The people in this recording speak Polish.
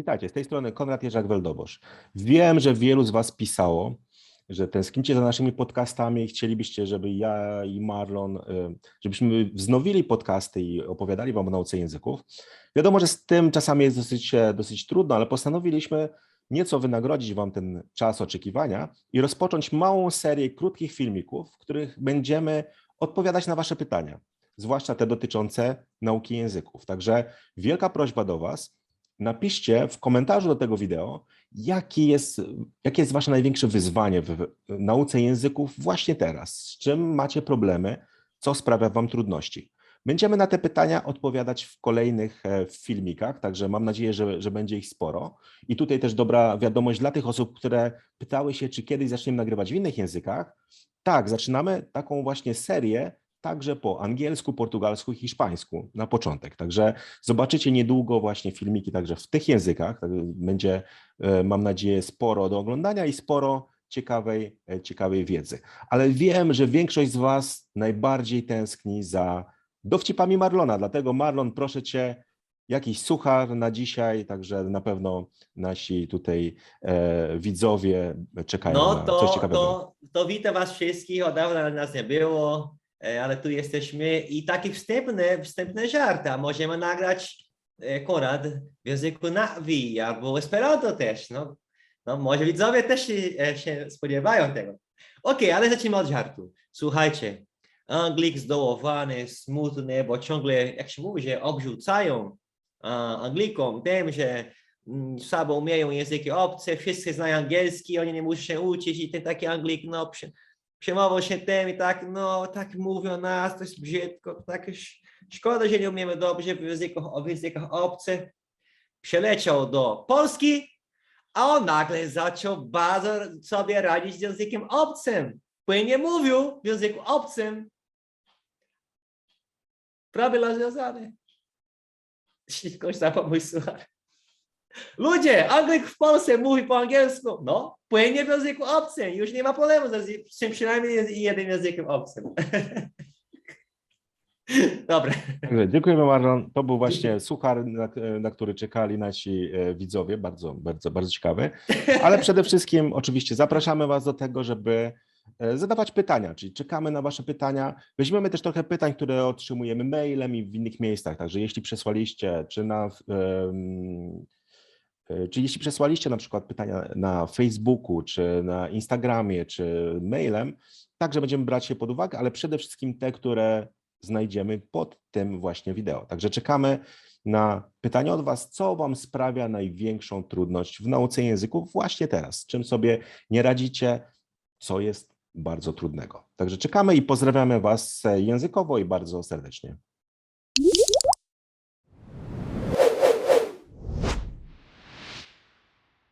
Witajcie, z tej strony Konrad Jerzak-Weldobosz. Wiem, że wielu z Was pisało, że tęsknicie za naszymi podcastami i chcielibyście, żeby ja i Marlon, y, żebyśmy wznowili podcasty i opowiadali Wam o nauce języków. Wiadomo, że z tym czasami jest dosyć, e, dosyć trudno, ale postanowiliśmy nieco wynagrodzić Wam ten czas oczekiwania i rozpocząć małą serię krótkich filmików, w których będziemy odpowiadać na Wasze pytania, zwłaszcza te dotyczące nauki języków. Także wielka prośba do Was, napiszcie w komentarzu do tego wideo, jaki jest, jakie jest Wasze największe wyzwanie w nauce języków właśnie teraz, z czym macie problemy, co sprawia Wam trudności. Będziemy na te pytania odpowiadać w kolejnych e, filmikach, także mam nadzieję, że, że będzie ich sporo. I tutaj też dobra wiadomość dla tych osób, które pytały się, czy kiedyś zaczniemy nagrywać w innych językach. Tak, zaczynamy taką właśnie serię także po angielsku, portugalsku i hiszpańsku na początek. Także zobaczycie niedługo właśnie filmiki także w tych językach. Będzie, e, mam nadzieję, sporo do oglądania i sporo ciekawej, e, ciekawej wiedzy. Ale wiem, że większość z Was najbardziej tęskni za dowcipami Marlona, dlatego Marlon, proszę Cię, jakiś suchar na dzisiaj, także na pewno nasi tutaj e, widzowie czekają No na coś to, ciekawego. to, to witam Was wszystkich, od dawna nas nie było, ale tu jesteśmy i taki wstępny, wstępny żart, a możemy nagrać e, Konrad w języku Nawi albo Esperanto też, no, no może widzowie też się, e, się spodziewają tego. Okej, ale zacznijmy od żartu. Słuchajcie, Anglik zdołowany, smutny, bo ciągle, jak się mówi, że obrzucają Anglikom tym, że mm, słabo umieją języki obce, wszyscy znają angielski, oni nie muszą się uczyć i ten taki Anglik, no, przejmował się tym i tak, no, tak mówią nas, to jest brzydko, tak sz- szkoda, że nie umiemy dobrze w językach, w językach obcych. Przeleciał do Polski, a on nagle zaczął bardzo sobie radzić z językiem obcym. Płynnie mówił w języku obcym. Problem rozwiązany. Ktoś zapomniał mój słuchacz. Ludzie, Anglik w Polsce mówi po angielsku. No, płynnie w języku obcym. Już nie ma problemu z, tym przynajmniej jednym językiem obcym. Dobra. Dziękujemy Marlon. To był właśnie suchar, na, na który czekali nasi e, widzowie. Bardzo, bardzo, bardzo ciekawy. Ale przede wszystkim oczywiście zapraszamy Was do tego, żeby e, zadawać pytania, czyli czekamy na Wasze pytania. Weźmiemy też trochę pytań, które otrzymujemy mailem i w innych miejscach. Także jeśli przesłaliście, czy na. E, Czy jeśli przesłaliście na przykład pytania na Facebooku, czy na Instagramie, czy mailem, także będziemy brać je pod uwagę, ale przede wszystkim te, które znajdziemy pod tym właśnie wideo. Także czekamy na pytania od Was, co Wam sprawia największą trudność w nauce języków właśnie teraz, czym sobie nie radzicie, co jest bardzo trudnego. Także czekamy i pozdrawiamy Was językowo i bardzo serdecznie.